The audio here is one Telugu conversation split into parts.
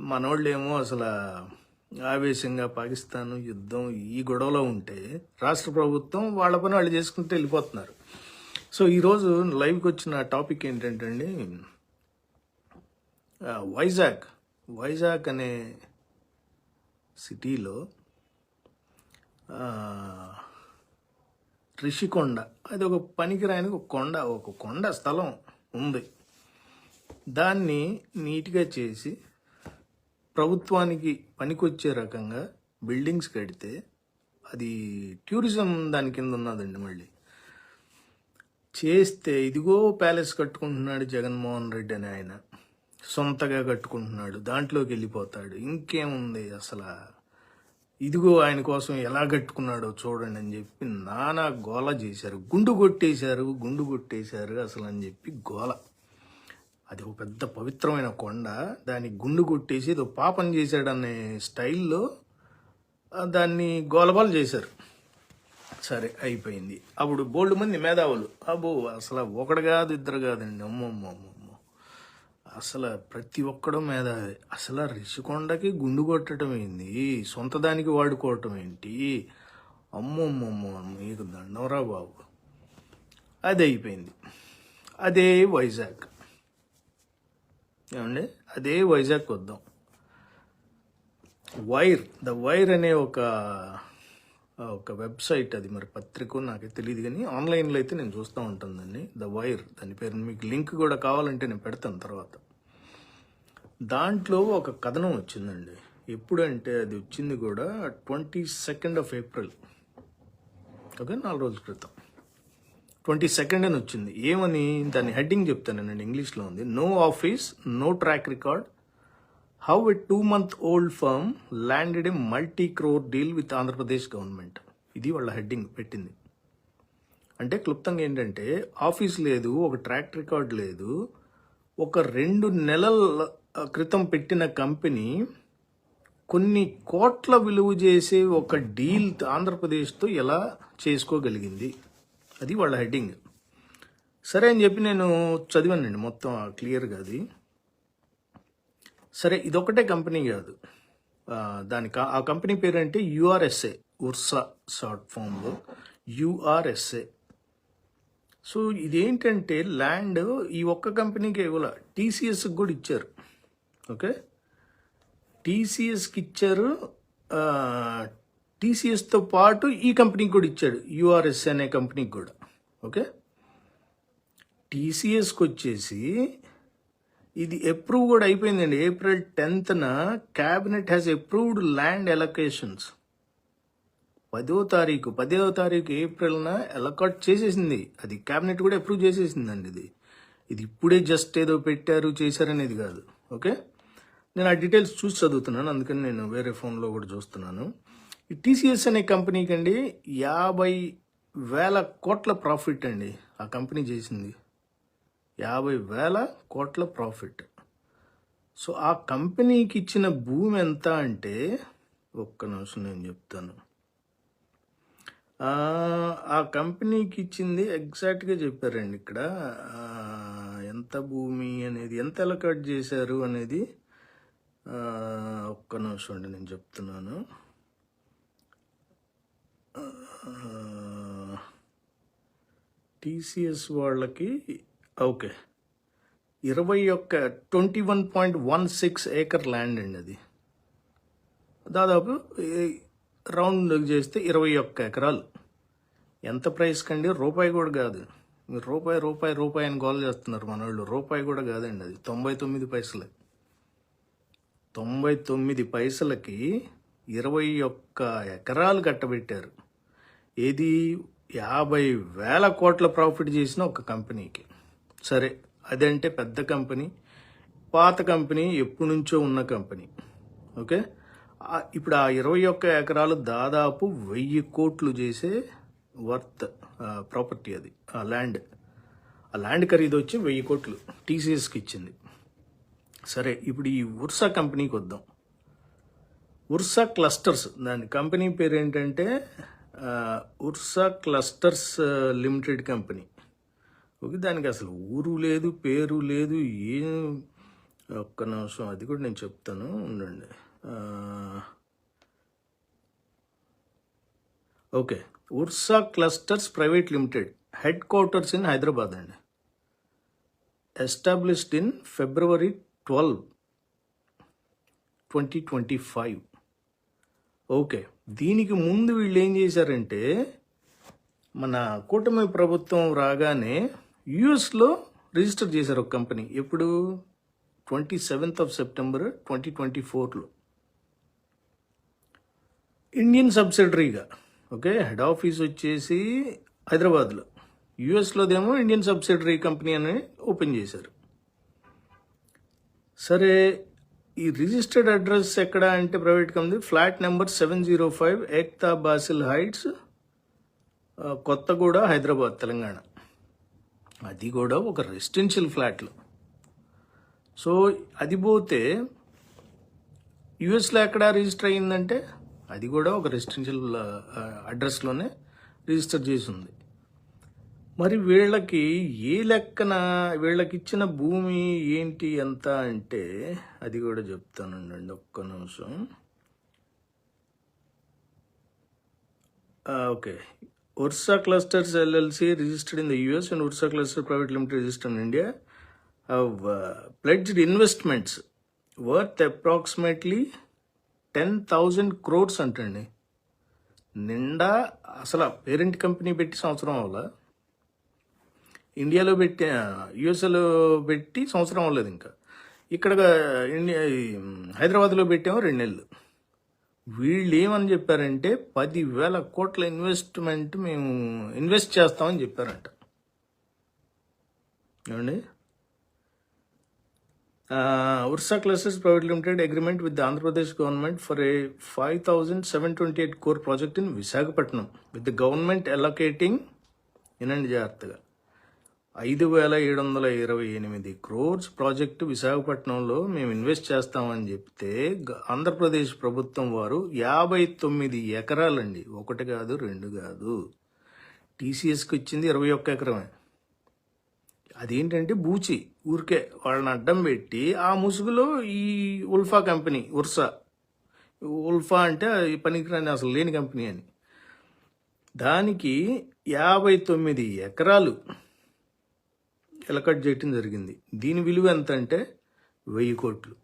మనోళ్ళేమో అసలు ఆవేశంగా పాకిస్తాన్ యుద్ధం ఈ గొడవలో ఉంటే రాష్ట్ర ప్రభుత్వం వాళ్ళ పని వాళ్ళు చేసుకుంటూ వెళ్ళిపోతున్నారు. సో ఈరోజు లైవ్కి వచ్చిన టాపిక్ ఏంటంటే అండి వైజాగ్. వైజాగ్ అనే సిటీలో రిషికొండ. అది ఒక పనికిరాని ఒక కొండ ఒక కొండ స్థలం ఉంది. దాన్ని నీట్గా చేసి ప్రభుత్వానికి పనికొచ్చే రకంగా బిల్డింగ్స్ కడితే అది టూరిజం దాని కింద ఉన్నదండి మళ్ళీ. చేస్తే ఇదిగో ప్యాలెస్ కట్టుకుంటున్నాడు జగన్మోహన్ రెడ్డి అని ఆయన. సొంతగా కట్టుకుంటున్నాడు దాంట్లోకి వెళ్ళిపోతాడు. ఇంకేముంది అసలు? ఇదిగో ఆయన కోసం ఎలా కట్టుకున్నాడో చూడండి అని చెప్పి నానా గోల చేశారు. గుండు కొట్టేశారు గుండు కొట్టేశారు అసలు అని చెప్పి గోల. అది ఒక పెద్ద పవిత్రమైన కొండ. దాన్ని గుండు కొట్టేసి ఏదో పాపం చేశాడనే స్టైల్లో దాన్ని గోలబాలు చేశారు. సరే అయిపోయింది. అప్పుడు బోల్డ్ మంది మేధావులు. అబ్బో అసలు ఒకడు కాదు ఇద్దరు కాదండి. అమ్మమ్మ అమ్మమ్మ అసలు ప్రతి ఒక్కడు మేధావి. అసలు రిషికొండకి గుండు కొట్టడం ఏంది? సొంత దానికి వాడుకోవటం ఏంటి? అమ్మమ్మమ్మ మీకు దండవరా బాబు. అది అయిపోయింది. అదే వైజాగ్. ఏమండి? అదే వైజాగ్ వద్దాం. వైర్ ద వైర్ అనే ఒక ఒక వెబ్సైట్ అది మరి పత్రిక నాకు తెలియదు కానీ ఆన్లైన్లో అయితే నేను చూస్తూ ఉంటుందండి. ద వైర్ దాని పేరు మీకు లింక్ కూడా కావాలంటే నేను పెడతాను తర్వాత. దాంట్లో ఒక కథనం వచ్చిందండి. ఎప్పుడంటే అది వచ్చింది కూడా twenty second of April. Okay నాలుగు రోజుల క్రితం. ట్వంటీ సెకండ్ అని వచ్చింది. ఏమని? దాని హెడ్డింగ్ చెప్తానండి ఇంగ్లీష్లో ఉంది. No office no track record how a two month old firm landed a multi crore deal with Andhra Pradesh government ఇది వాళ్ళ హెడ్డింగ్ పెట్టింది. అంటే క్లుప్తంగా ఏంటంటే ఆఫీస్ లేదు ఒక ట్రాక్ రికార్డ్ లేదు ఒక రెండు నెలల క్రితం పెట్టిన కంపెనీ కొన్ని కోట్ల విలువ చేసే ఒక డీల్ ఆంధ్రప్రదేశ్తో ఎలా చేసుకోగలిగింది? అది వాళ్ళ హెడ్డింగ్. సరే అని చెప్పి నేను చదివానండి మొత్తం క్లియర్గా అది. సరే ఇదొకటే కంపెనీ కాదు. ఆ, దానికి ఆ- కంపెనీ పేరు అంటే యుఆర్ఎస్ఏ ఉర్సా షార్ట్ ఫామ్లో యుఆర్ఎస్ఏ. సో ఇదేంటంటే ల్యాండ్ ఈ ఒక్క కంపెనీకి ఇవ్వాల. టీసీఎస్కి కూడా ఇచ్చారు. ఓకే? టీసీఎస్కి ఇచ్చారు టీసీఎస్తో పాటు ఈ కంపెనీకి కూడా ఇచ్చాడు. యుఆర్ఎస్ అనే కంపెనీకి కూడా. ఓకే? టీసీఎస్కి వచ్చేసి ఇది అప్రూవ్ కూడా అయిపోయిందండి. April టెన్త్న cabinet has approved land allocations పదో తారీఖు పదో తారీఖు ఏప్రిల్న ఎలకాట్ చేసేసింది. అది క్యాబినెట్ కూడా అప్రూవ్ చేసేసిందండి ఇది. ఇది ఇప్పుడే జస్ట్ ఏదో పెట్టారు చేశారనేది కాదు. ఓకే? నేను ఆ డీటెయిల్స్ చూసి చదువుతున్నాను. అందుకని నేను వేరే ఫోన్లో కూడా చూస్తున్నాను. ఈ టీసీఎస్ అనే కంపెనీకి అండి యాభై వేల కోట్ల ప్రాఫిట్ అండి ఆ కంపెనీ చేసింది. యాభై వేల కోట్ల ప్రాఫిట్. సో ఆ కంపెనీకి ఇచ్చిన భూమి ఎంత అంటే ఒక్క నిమిషం నేను చెప్తాను. ఆ, కంపెనీకి ఇచ్చింది ఎగ్జాక్ట్గా చెప్పారండి ఇక్కడ. ఎంత భూమి అనేది ఎంత ఎలకట్ చేశారు అనేది ఒక్క నిమిషం అండి నేను చెప్తున్నాను. టీసీఎస్ వాళ్ళకి ఓకే. ఇరవై ఒక్క twenty one point one six acre land అండి అది. దాదాపు రౌండ్ చేస్తే ఇరవై ఒక్క ఎకరాలు. ఎంత ప్రైస్ కండి? రూపాయి కూడా కాదు. మీరు రూపాయి రూపాయి రూపాయి అని గోల్ చేస్తున్నారు మన వాళ్ళు రూపాయి కూడా కాదండి అది. తొంభై తొమ్మిది పైసలు. తొంభై తొమ్మిది పైసలకి ఇరవై ఒక్క ఎకరాలు కట్టబెట్టారు. ఏది యాభై వేల కోట్ల ప్రాఫిట్ చేసిన ఒక కంపెనీకి. సరే అదంటే పెద్ద కంపెనీ పాత కంపెనీ ఎప్పటి నుంచో ఉన్న కంపెనీ. ఓకే? ఇప్పుడు ఆ ఇరవై ఒక్క ఎకరాలు దాదాపు వెయ్యి కోట్లు చేసే వర్త్ ప్రాపర్టీ అది ఆ ల్యాండ్. ఆ ల్యాండ్ ఖరీదు వచ్చి వెయ్యి కోట్లు టీసీఎస్కి ఇచ్చింది. సరే ఇప్పుడు ఈ ఉర్సా కంపెనీకి వద్దాం. ఉర్సా క్లస్టర్స్ దాని కంపెనీ పేరు ఏంటంటే Ursa clusters limited company. Okay దానికి అసలు ఊరు లేదు పేరు లేదు ఏం ఒక్క నిమిషం అది కూడా నేను చెప్తాను ఉండండి. Okay Ursa clusters private limited headquarters in Hyderabad అండి. Established in February twelve twenty twenty five. Okay దీనికి ముందు వీళ్ళు ఏం చేశారంటే మన కూటమి ప్రభుత్వం రాగానే యుఎస్లో రిజిస్టర్ చేశారు ఒక కంపెనీ. ఎప్పుడు? Twenty seventh of September twenty twenty ఫోర్లో ఇండియన్ సబ్సిడరీగా ఓకే? హెడ్ ఆఫీస్ వచ్చేసి హైదరాబాద్లో యుఎస్లోదేమో ఇండియన్ సబ్సిడరీ కంపెనీ అని ఓపెన్ చేశారు. సరే ఈ రిజిస్టర్డ్ అడ్రస్ ఎక్కడ అంటే private company flat number seven zero five Ekta Basil Heights Kothaguda Hyderabad Telangana. అది కూడా ఒక రెసిడెన్షియల్ ఫ్లాట్లు సో అది పోతే యుఎస్లో ఎక్కడ రిజిస్టర్ అయ్యిందంటే అది కూడా ఒక రెసిడెన్షియల్ అడ్రస్లోనే రిజిస్టర్ చేసి ఉంది. మరి వీళ్ళకి ఏ లెక్కన వీళ్ళకి ఇచ్చిన భూమి ఏంటి ఎంత అంటే అది కూడా చెప్తానండి ఒక్క నిమిషం. Okay. Ursa clusters LLC registered in the US and Ursa cluster private limited registered in India. Pledged investments worth approximately ten thousand crores అంటండి. నిండా అసలు పేరెంట్ కంపెనీ పెట్టి సంవత్సరం అవ్వాలా? ఇండియాలో పెట్టి యుఎస్ఏలో పెట్టి సంవత్సరం అవ్వలేదు ఇంకా. ఇక్కడ ఇండియా హైదరాబాద్లో పెట్టాము రెండు నెలలు. వీళ్ళు ఏమని చెప్పారంటే పదివేల కోట్ల ఇన్వెస్ట్మెంట్ మేము ఇన్వెస్ట్ చేస్తామని చెప్పారంట. ఏమండి? Ursa clusters private limited agreement with Andhra Pradesh government for a five thousand seven twenty eight crore project in Visakhapatnam. With government allocating వినండి జాగ్రత్తగా. ఐదు వేల ఏడు వందల ఇరవై ఎనిమిది క్రోర్స్ ప్రాజెక్టు విశాఖపట్నంలో మేము ఇన్వెస్ట్ చేస్తామని చెప్తే ఆంధ్రప్రదేశ్ ప్రభుత్వం వారు యాభై తొమ్మిది ఎకరాలండి. ఒకటి కాదు రెండు కాదు. టీసీఎస్కి వచ్చింది ఇరవై ఒక్క ఎకరమే. అదేంటంటే బూచి ఊరికే వాళ్ళని అడ్డం పెట్టి ఆ ముసుగులో ఈ ఉల్ఫా కంపెనీ ఉర్సా. ఉల్ఫా అంటే పనికిరాని అసలు లేని కంపెనీ అని. దానికి యాభై తొమ్మిది ఎకరాలు ఎలకట్ చేయటం జరిగింది. దీని విలువ ఎంత అంటే వెయ్యి కోట్లు.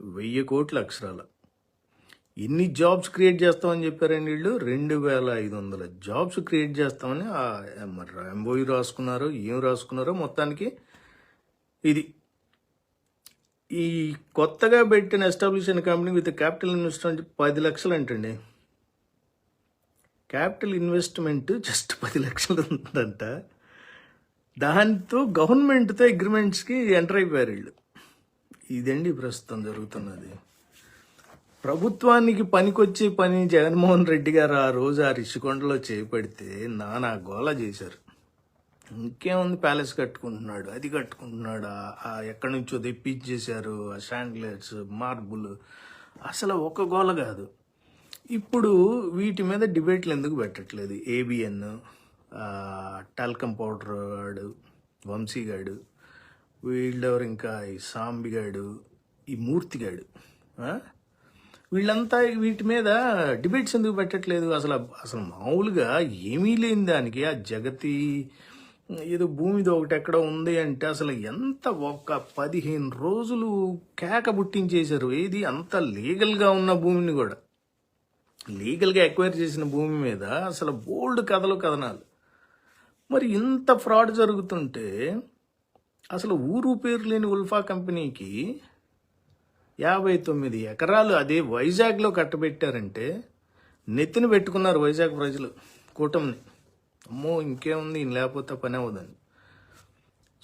వెయ్యి కోట్ల అక్షరాల. ఎన్ని జాబ్స్ క్రియేట్ చేస్తామని చెప్పారండి వీళ్ళు? రెండు వేల ఐదు వందల జాబ్స్ క్రియేట్ చేస్తామని మరి ఎంబోయి రాసుకున్నారో ఏం రాసుకున్నారో మొత్తానికి ఇది. ఈ కొత్తగా పెట్టిన ఎస్టాబ్లిష్ అయిన కంపెనీ విత్ క్యాపిటల్ ఇన్వెస్ట్మెంట్ పది లక్షలు అంటండి. క్యాపిటల్ ఇన్వెస్ట్మెంట్ జస్ట్ పది లక్షలు ఉందంట. దాంతో గవర్నమెంట్తో అగ్రిమెంట్స్కి ఎంటర్ అయిపోయారు వీళ్ళు. ఇదండి ప్రస్తుతం జరుగుతున్నది. ప్రభుత్వానికి పనికొచ్చే పని జగన్మోహన్ రెడ్డి గారు ఆ రోజు ఆ రిషికొండలో చేపడితే నానా గోల చేశారు. ఇంకేముంది ప్యాలెస్ కట్టుకుంటున్నాడు అది కట్టుకుంటున్నాడు ఆ- ఎక్కడి నుంచో తెప్పించేశారు ఆ షాండ్లెట్స్ మార్బుల్ అసలు ఒక గోల కాదు. ఇప్పుడు వీటి మీద డిబేట్లు ఎందుకు పెట్టట్లేదు? ఏబిఎన్ టాల్కమ్ పౌడర్ వంశీ గాయడు వీళ్ళెవరు ఇంకా ఈ సాంబిగాడు ఈ మూర్తి గాడు వీళ్ళంతా వీటి మీద డిబేట్స్ ఎందుకు పెట్టట్లేదు? అసలు అసలు మామూలుగా ఏమీ లేని దానికి ఆ జగతి ఏదో భూమిది ఒకటి ఎక్కడ ఉంది అంటే అసలు ఎంత ఒక్క పదిహేను రోజులు కేక పుట్టించేశారు? ఏది అంత లీగల్గా ఉన్న భూమిని కూడా. లీగల్గా ఎక్వైర్ చేసిన భూమి మీద అసలు బోల్డ్ కథలు కథనాలు. మరి ఇంత ఫ్రాడ్ జరుగుతుంటే అసలు ఊరు పేరు లేని ఉల్ఫా కంపెనీకి యాభై తొమ్మిది ఎకరాలు అదే వైజాగ్లో కట్టబెట్టారంటే నెత్తిన పెట్టుకున్నారు వైజాగ్ ప్రజలు కూటమిని. అమ్మో ఇంకేముంది? లేకపోతే పని అవ్వదని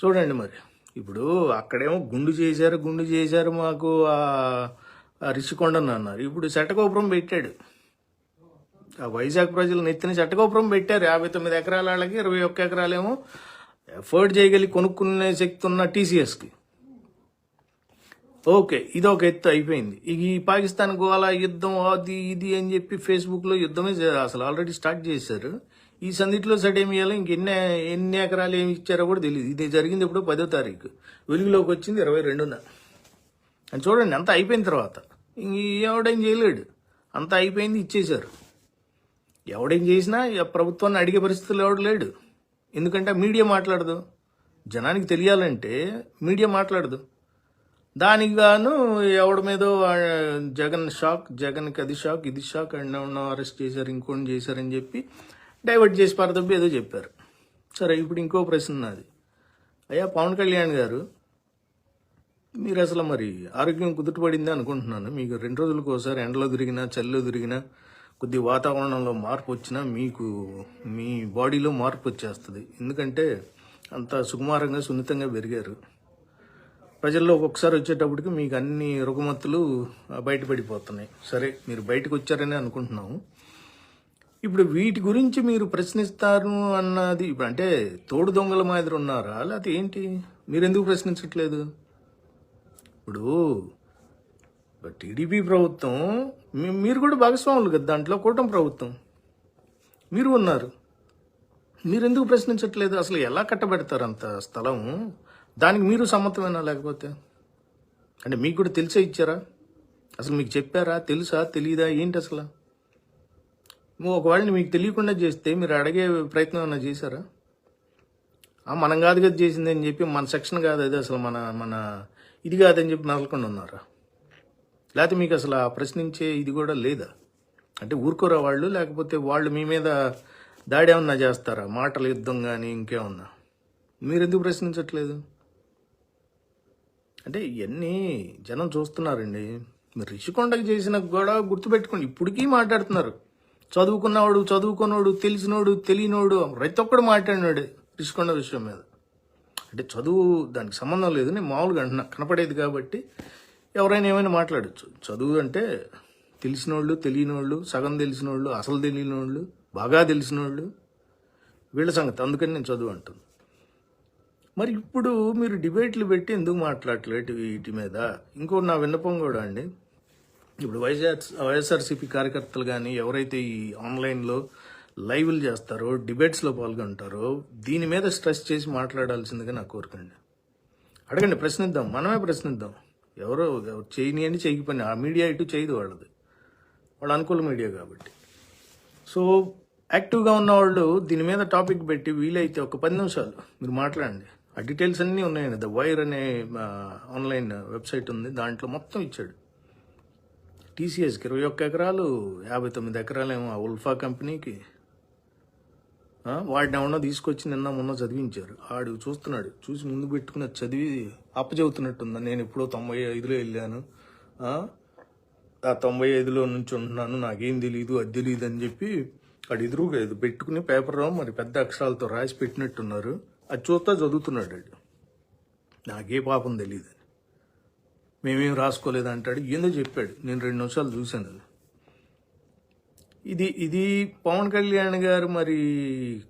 చూడండి మరి. ఇప్పుడు అక్కడేమో గుండు చేశారు గుండు చేశారు మాకు ఆ అన్నారు ఇప్పుడు శటకోపురం పెట్టాడు. వైజాగ్ ప్రజలు నెత్తిన చట్టగోపురం పెట్టారు. యాభై తొమ్మిది ఎకరాల వాళ్ళకి ఇరవై ఒక్క ఎకరాలేమో ఎఫోర్డ్ చేయగలిగి కొనుక్కునే శక్తి ఉన్న టీసీఎస్కి. ఓకే ఇది ఒక ఎత్తు అయిపోయింది. ఇక ఈ పాకిస్తాన్ గోవాల యుద్ధం అది ఇది అని చెప్పి ఫేస్బుక్లో యుద్ధమే అసలు ఆల్రెడీ స్టార్ట్ చేశారు. ఈ సందిట్లో సడేమియాలో ఇంకెన్ని ఎన్ని ఎకరాలు ఏమి ఇచ్చారో కూడా తెలియదు ఇది జరిగింది ఇప్పుడు పదో తారీఖు. వెలుగులోకి వచ్చింది ఇరవై రెండున. అని చూడండి అంతా అయిపోయిన తర్వాత. ఇంక ఎవడేం చేయలేడు. అంతా అయిపోయింది ఇచ్చేశారు. ఎవడేం చేసినా ప్రభుత్వాన్ని అడిగే పరిస్థితులు ఎవడు లేడు. ఎందుకంటే మీడియా మాట్లాడదు. జనానికి తెలియాలంటే మీడియా మాట్లాడదు. దానికి గాను ఎవడి మీద జగన్ షాక్ జగన్కి అది షాక్ ఇది షాక్ అండ్ అరెస్ట్ చేశారు ఇంకోటి చేశారని చెప్పి డైవర్ట్ చేసి పరదబ్బి ఏదో చెప్పారు. సరే ఇప్పుడు ఇంకో ప్రశ్న నాది. అయ్యా పవన్ కళ్యాణ్ గారు మీరు అసలు మరి ఆరోగ్యం కుదుటపడింది అనుకుంటున్నాను. మీకు రెండు రోజులకు ఒకసారి ఎండలో తిరిగినా చలిలో తిరిగినా కొద్ది వాతావరణంలో మార్పు వచ్చినా మీకు మీ బాడీలో మార్పు వచ్చేస్తుంది. ఎందుకంటే అంత సుకుమారంగా సున్నితంగా పెరిగారు. ప్రజల్లో ఒక్కొక్కసారి వచ్చేటప్పటికి మీకు అన్ని రుగమత్తులు బయటపడిపోతున్నాయి. సరే మీరు బయటకు వచ్చారని అనుకుంటున్నాము ఇప్పుడు వీటి గురించి మీరు ప్రశ్నిస్తారు అన్నది ఇప్పుడు అంటే తోడు దొంగల మాదిరి ఉన్నారా? లేకపోతే ఏంటి? మీరు ఎందుకు ప్రశ్నించట్లేదు? ఇప్పుడు టీడీపీ ప్రభుత్వం మీరు కూడా భాగస్వాములు కదా దాంట్లో కూటమి ప్రభుత్వం. మీరు ఉన్నారు. మీరు ఎందుకు ప్రశ్నించట్లేదు? అసలు ఎలా కట్టబెడతారు అంత స్థలం? దానికి మీరు సమ్మతమేనా లేకపోతే? అంటే మీకు కూడా తెలిసే ఇచ్చారా? అసలు మీకు చెప్పారా? తెలుసా? తెలియదా ఏంటి అసలు? నువ్వు ఒకవేళ మీకు తెలియకుండా చేస్తే మీరు అడిగే ప్రయత్నం ఏమైనా చేశారా? మనం కాదు కదా చేసింది అని చెప్పి మన సెక్షన్ కాదు అది అసలు మన మన ఇది కాదని చెప్పి నలకుండా ఉన్నారా? లేకపోతే మీకు అసలు ఆ ప్రశ్నించే ఇది కూడా లేదా? అంటే ఊరుకోరా వాళ్ళు? లేకపోతే వాళ్ళు మీ మీద దాడి ఏమన్నా చేస్తారా? మాటల యుద్ధం కానీ ఇంకేమన్నా? మీరు ఎందుకు ప్రశ్నించట్లేదు? అంటే ఇవన్నీ జనం చూస్తున్నారండి. మీరు రిషికొండకి చేసిన గొడవ గుర్తుపెట్టుకోండి. ఇప్పటికీ మాట్లాడుతున్నారు. చదువుకున్నవాడు చదువుకున్నోడు తెలిసినోడు తెలియనోడు ప్రతి ఒక్కడు మాట్లాడినాడు రిషికొండ విషయం మీద. అంటే చదువు దానికి సంబంధం లేదు నేను మామూలుగా అంటున్నా. కనపడేది కాబట్టి ఎవరైనా ఏమైనా మాట్లాడచ్చు. చదువు అంటే తెలిసినోళ్ళు తెలియనోళ్ళు సగం తెలిసినోళ్ళు అసలు తెలియనోళ్ళు బాగా తెలిసినోళ్ళు వీళ్ళ సంగతి. అందుకని నేను చదువు అంటుంది మరి ఇప్పుడు మీరు డిబేట్లు పెట్టి ఎందుకు మాట్లాడలేదు వీటి మీద? ఇంకో నా విన్నపం కూడా అండి. ఇప్పుడు వైఎస్ఆర్ వైఎస్ఆర్సీపీ కార్యకర్తలు కానీ ఎవరైతే ఈ ఆన్లైన్లో లైవ్లు చేస్తారో డిబేట్స్లో పాల్గొంటారో దీని మీద స్ట్రెస్ చేసి మాట్లాడాల్సిందిగా నా కోరుకండి అడగండి ప్రశ్నిద్దాం. మనమే ప్రశ్నిద్దాం. ఎవరో ఎవరు చేయనియండి చేయకి ఆ మీడియా ఇటు చేయదు వాళ్ళది. వాళ్ళ అనుకూల మీడియా కాబట్టి. సో యాక్టివ్గా ఉన్న వాళ్ళు దీని మీద టాపిక్ పెట్టి వీలైతే ఒక పది నిమిషాలు మీరు మాట్లాడండి. ఆ డీటెయిల్స్ అన్నీ ఉన్నాయండి. ద వైర్ అనే ఆన్లైన్ వెబ్సైట్ ఉంది. దాంట్లో మొత్తం ఇచ్చాడు. టీసీఎస్కి ఇరవై ఒక్క ఎకరాలు యాభై తొమ్మిది ఎకరాలేమో ఆ ఉల్ఫా కంపెనీకి. వాడిని ఏమన్నా తీసుకొచ్చి నిన్న మొన్న చదివించారు. ఆడు చూస్తున్నాడు. చూసి ముందు పెట్టుకుని అది చదివి అప్పచెబుతున్నట్టుంది నేను ఎప్పుడో తొంభై ఐదులో వెళ్ళాను. ఆ, తొంభై ఐదులో నుంచి ఉంటున్నాను నాకేం తెలియదు అది తెలియదు అని చెప్పి వాడు ఎదురుగా ఇది పెట్టుకుని పేపర్ మరి పెద్ద అక్షరాలతో రాసి పెట్టినట్టున్నారు. అది చూస్తా చదువుతున్నాడు అడు నాకే పాపం తెలియదు మేమేం రాసుకోలేదు అంటాడు ఏందో చెప్పాడు. నేను రెండు నిమిషాలు చూశాను. అది ఇది ఇది పవన్ కళ్యాణ్ గారు మరి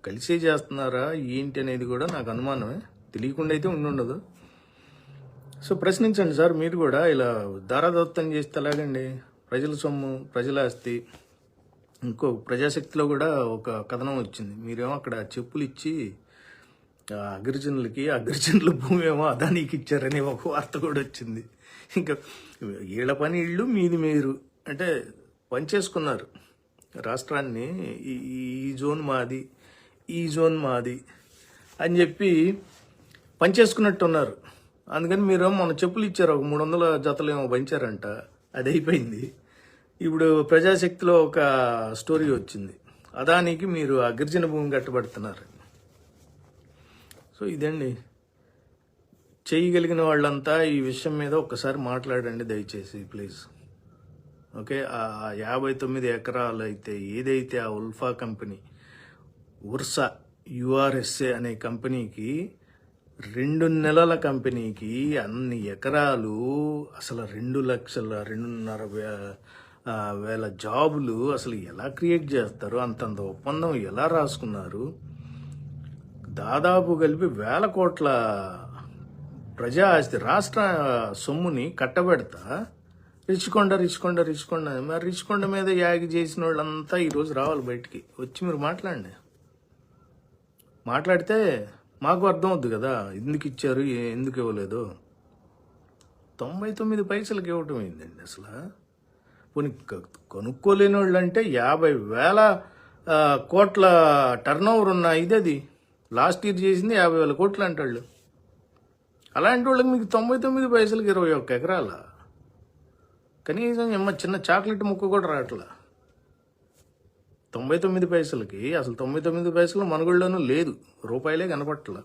కలిసే చేస్తున్నారా ఏంటి అనేది కూడా నాకు అనుమానమే. తెలియకుండా అయితే ఉండి ఉండదు సో ప్రశ్నించండి సార్ మీరు కూడా ఇలా దారాదత్తం చేస్తే ఎలాగండి? ప్రజల సొమ్ము ప్రజల ఆస్తి ఇంకో ప్రజాశక్తిలో కూడా ఒక కథనం వచ్చింది. మీరేమో అక్కడ చెప్పులు ఇచ్చి అగ్రజనులకి అగ్రజనుల భూమి ఏమో అదానికి ఇచ్చారనే ఒక వార్త కూడా వచ్చింది. ఇంకా వీళ్ళ పని ఇళ్ళు మీది మీరు. అంటే పని చేసుకున్నారు. రాష్ట్రాన్ని ఈ ఈ జోన్ మాది ఈ జోన్ మాది అని చెప్పి పనిచేసుకున్నట్టున్నారు. అందుకని మీరు మొన్న చెప్పులు ఇచ్చారు ఒక మూడు వందల జతలు ఏమో పంచారంట. అది అయిపోయింది. ఇప్పుడు ప్రజాశక్తిలో ఒక స్టోరీ వచ్చింది. అదానికి మీరు ఆ గిరిజన భూమి కట్టబడుతున్నారు. సో ఇదండి. చేయగలిగిన వాళ్ళంతా ఈ విషయం మీద ఒక్కసారి మాట్లాడండి దయచేసి ప్లీజ్. ఓకే? ఆ యాభై తొమ్మిది ఎకరాలు అయితే ఏదైతే ఆ ఉల్ఫా కంపెనీ ఉర్సా యుఆర్ఎస్ఏ అనే కంపెనీకి రెండు నెలల కంపెనీకి అన్ని ఎకరాలు అసలు రెండు లక్షల రెండున్నర వేల జాబులు అసలు ఎలా క్రియేట్ చేస్తారు? అంతంత ఒప్పందం ఎలా రాసుకున్నారు? దాదాపు కలిపి వేల కోట్ల ప్రజా ఆస్తి రాష్ట్ర సొమ్ముని కట్టబెడతా రిచికొండ రిచికొండ రిచికొండ మరి రిచికొండ మీద యాగి చేసిన వాళ్ళంతా ఈరోజు రావాలి బయటికి. వచ్చి మీరు మాట్లాడండి. మాట్లాడితే మాకు అర్థం అవుద్ది కదా. ఎందుకు ఇచ్చారు ఎందుకు ఇవ్వలేదు? తొంభై తొమ్మిది పైసలకి ఇవ్వటం ఏందండి అసలు? పోనీ కొనుక్కోలేని వాళ్ళు అంటే యాభై వేల కోట్ల టర్న్ ఓవర్ ఉన్న ఇదేది లాస్ట్ ఇయర్ చేసింది యాభై వేల కోట్లు అంటాళ్ళు. అలాంటి వాళ్ళకి మీకు తొంభై తొమ్మిది పైసలకి ఇరవై ఒక్క ఎకరాల? కనీసం నిమ్మ చిన్న చాక్లెట్ ముక్క కూడా రావట్లా. తొంభై తొమ్మిది పైసలకి అసలు తొంభై తొమ్మిది పైసలు మనుగడలోనూ లేదు. రూపాయలే కనపట్ల.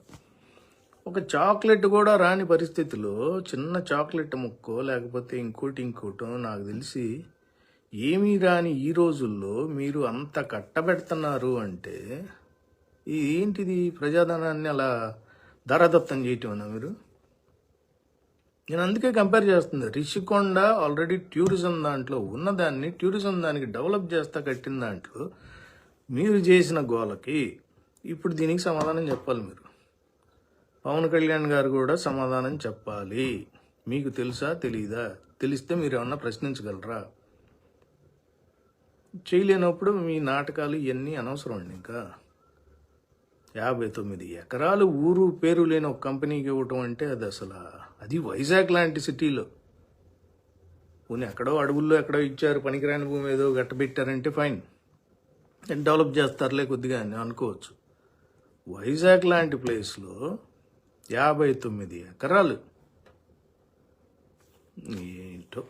ఒక చాక్లెట్ కూడా రాని పరిస్థితిలో చిన్న చాక్లెట్ ముక్కో లేకపోతే ఇంకోటి ఇంకోటో నాకు తెలిసి ఏమీ రాని ఈ రోజుల్లో మీరు అంత కట్టబెడుతున్నారు అంటే ఏంటిది ప్రజాధనాన్ని అలా ధరదత్తం చేయటం అన్నా మీరు? నేను అందుకే కంపేర్ చేస్తుంది రిషికొండ ఆల్రెడీ టూరిజం దాంట్లో ఉన్నదాన్ని టూరిజం దానికి డెవలప్ చేస్తా కట్టిన దాంట్లో మీరు చేసిన గోలకి ఇప్పుడు దీనికి సమాధానం చెప్పాలి మీరు. పవన్ కళ్యాణ్ గారు కూడా సమాధానం చెప్పాలి. మీకు తెలుసా తెలీదా? తెలిస్తే మీరు ఏమన్నా ప్రశ్నించగలరా? చేయలేనప్పుడు మీ నాటకాలు ఇవన్నీ అనవసరం అండి ఇంకా. యాభై తొమ్మిది ఎకరాలు ఊరు పేరు లేని ఒక కంపెనీకి ఇవ్వటం అంటే అది అసలు అది వైజాగ్ లాంటి సిటీలో. పోనీ ఎక్కడో అడవుల్లో ఎక్కడో ఇచ్చారు పనికిరాని భూమి ఏదో గట్టబెట్టారంటే ఫైన్. డెవలప్ చేస్తారులే కొద్దిగా అని అనుకోవచ్చు. వైజాగ్ లాంటి ప్లేస్లో యాభై తొమ్మిది ఎకరాలు. ఏంటో?